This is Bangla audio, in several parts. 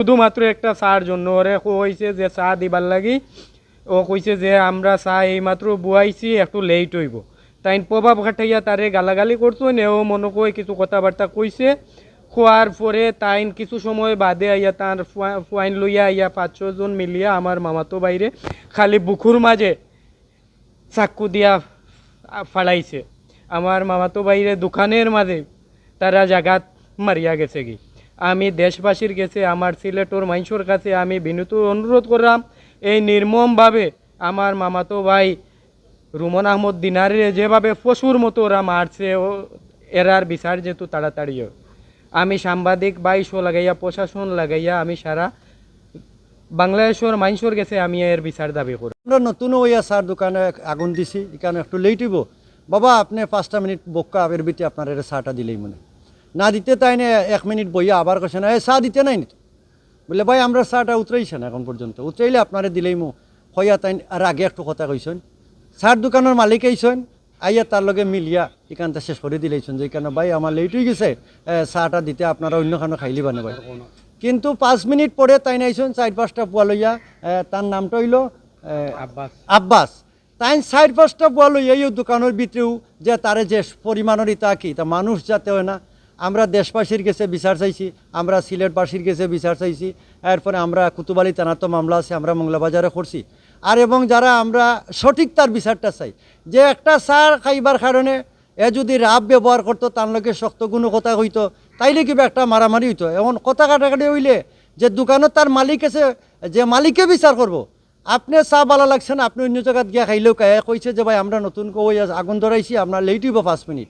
শুধুমাত্র একটা চার জন্য। ওরে কইছে যে চা দিবার লাগি। ও কইছে যে আমরা চা এইমাত্র বুয়াইছি, একটু লেট হইব। তাই প্রভাব খাটাইয়া তারে গালাগালি করতো, নেও মনে কই কিছু কথাবার্তা কইছে। খোয়ার পরে তাইন কিছু সময় বাদে আইয়া তার ফুয়াইন লইয়া আইয়া পাঁচ ছজন মিলিয়া আমার মামাতো বাইরে খালি বুকুর মাঝে চাক্কু দিয়া ফাড়াইছে আমার মামাতো বাইরে দোকানের মাঝে তারা জাগাত মারিয়া গেছে কি আমি দেশবাসীর কাছে, আমার সিলেটর মাইনসোর কাছে আমি বিনীত অনুরোধ করলাম, এই নির্মমভাবে আমার মামাতো ভাই রুমন আহমদ দিনারে যেভাবে পশুর মতো ওরা মারছে, ও এরার বিচার যেহেতু তাড়াতাড়ি আমি সাংবাদিক বাইশো লাগাইয়া, প্রশাসন লাগাইয়া আমি সারা বাংলাদেশের মাইনসোর গেছে আমি এর বিচার দাবি করি। আমরা নতুন ওইয়া স্যার দোকানে আগুন দিছি, এখানে একটু লেট হইব। বাবা, আপনি পাঁচটা মিনিট বক্কা আবের বিতে আপনার এটা চাটা দিলেই মনে না দিতে তাই না এক মিনিট বইয়া আবার কেছে না এ চা দিতে নাই নি তো?" বলে ভাই আমরা চাটা উতরাইছে না এখন পর্যন্ত। উতরাইলে আপনারে দিলেই মো হইয়া তাই আর আগে একটু কথা কইছেন। চার দোকানের মালিক আইছেন আইয়া তার লগে মিলিয়া এখানটা শেষ করে দিলেইছেন যে এখানে ভাই আমার লেট হয়ে গেছে চাটা দিতে আপনারা অন্য খানো খাইলি বানে ভাই? কিন্তু পাঁচ মিনিট পরে তাই নাইছেন চার পাঁচটা পোয়া লইয়া তার নামটা হইল আব্বাস। আব্বাস। তাই চার পাঁচটা পোয়া লইয়া এই দোকানের ভিতরেও যে তারে যে পরিমাণের ইতা কি তা মানুষ যাতে হয় না আমরা দেশবাসীর কাছে বিচার চাইছি, আমরা সিলেটবাসীর কাছে বিচার চাইছি, এরপরে আমরা কুতুবালি থানাতো মামলা আছে, আমরা মংলাবাজারে করছি। আর এবং যারা আমরা সঠিক তার বিচারটা চাই, যে একটা সার খাইবার কারণে এ যদি রাব ব্যবহার করতো, তার লোকে শক্ত কোনো কথা হইতো, তাইলে কিবা একটা মারামারি হইতো। এমন কথা কাটাকাটি হইলে যে দোকানত তার মালিক আছে, যে মালিকে বিচার করব। আপনি চা লাগছে না, আপনি অন্য জায়গাত গিয়া খাইলেও কে? কইছে যে ভাই, আমরা নতুন কই আগুন ধরাইছি আপনার লেট হইব পাঁচ মিনিট।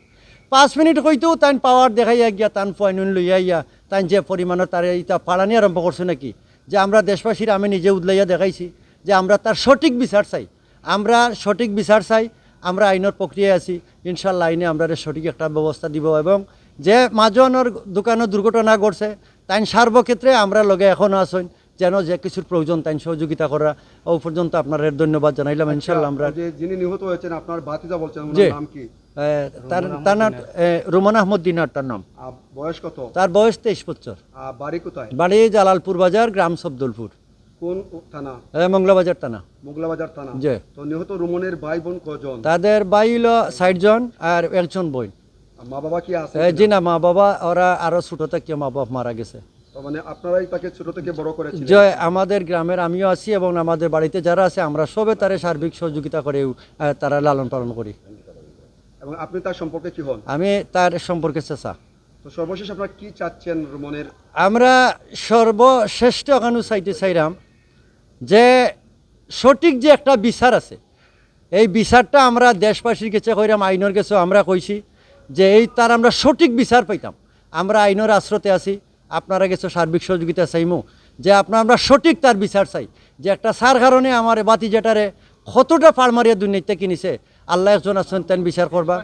পাঁচ মিনিট কইতেও তাই পাওয়ার দেখাইয়া গিয়া তান পয়নুন লইয়া ইয়া তাই যে পরিমাণের তার ইটা পাড়ানি আরম্ভ করছে নাকি? যে আমরা দেশবাসীর আমি নিজে উদলাইয়া দেখাইছি যে আমরা তার সঠিক বিচার চাই। আমরা সঠিক বিচার চাই আমরা আইনের প্রক্রিয়ায় আছি। ইনশাল্লাহ আইনে আমরা সঠিক একটা ব্যবস্থা দিব এবং যে মাজনের দোকানে দুর্ঘটনা ঘটছে তাই সর্বক্ষেত্রে আমরা লগে এখনও আসেন যেন যে কিছুর প্রয়োজন তাই সহযোগিতা করা। ও পর্যন্ত আপনার ধন্যবাদ জানাইলাম ইনশাল্লাহ আমরা যিনি নিহত হয়েছেন আপনার ভাতিজা বলছেন নাম কি? তার তার নাম রোমান আহমদ দিনার তার নাম। বয়স কত? তার বয়স তেইশ বছর। বাড়ি কোথায়? বাড়ি জালালপুর বাজার গ্রাম সবদুলপুর কোন থানা? মংলাবাজার মোগলাবাজার থানা। জি। তো নিহত রুমনের ভাই বোন কজন? তাদের বাই হলো ষাট জন আর একজন বোন আর মা বাবা কি আছে জি না মা বাবা ওরা আরও ছোট থেকে মা বাবা মারা গেছে। মানে আপনারাই তাকে ছোট থেকে বড় করেছিলেন? যে আমাদের গ্রামের আমিও আছি এবং আমাদের বাড়িতে যারা আছে আমরা সবে তারে সার্বিক সহযোগিতা করে তারা লালন পালন করি। এবং আপনি তার সম্পর্কে কি হন? আমি তার সম্পর্কে চেষ্টা তো সর্বশেষ আপনারা কি চাচ্ছেন রুমনের? আমরা সর্বশ্রেষ্ঠ এখানে চাইতে চাইলাম যে সঠিক যে একটা বিচার আছে এই বিচারটা আমরা দেশবাসীর কাছে কইরাম আইনের কাছে আমরা কইছি যে এই তার আমরা সঠিক বিচার পাইতাম। আমরা আইনের আশ্রতে আছি আপনারা কাছে সার্বিক সহযোগিতা চাইমু যে আপনার আমরা সঠিক তার বিচার চাই। যে একটা সার কারণে আমার বাতি যেটারে কতটা ফার্মারিয়া মারিয়া দুর্নীতিতে কিনিছে আল্লাহ একজন আছেন তেন বিচার করবা।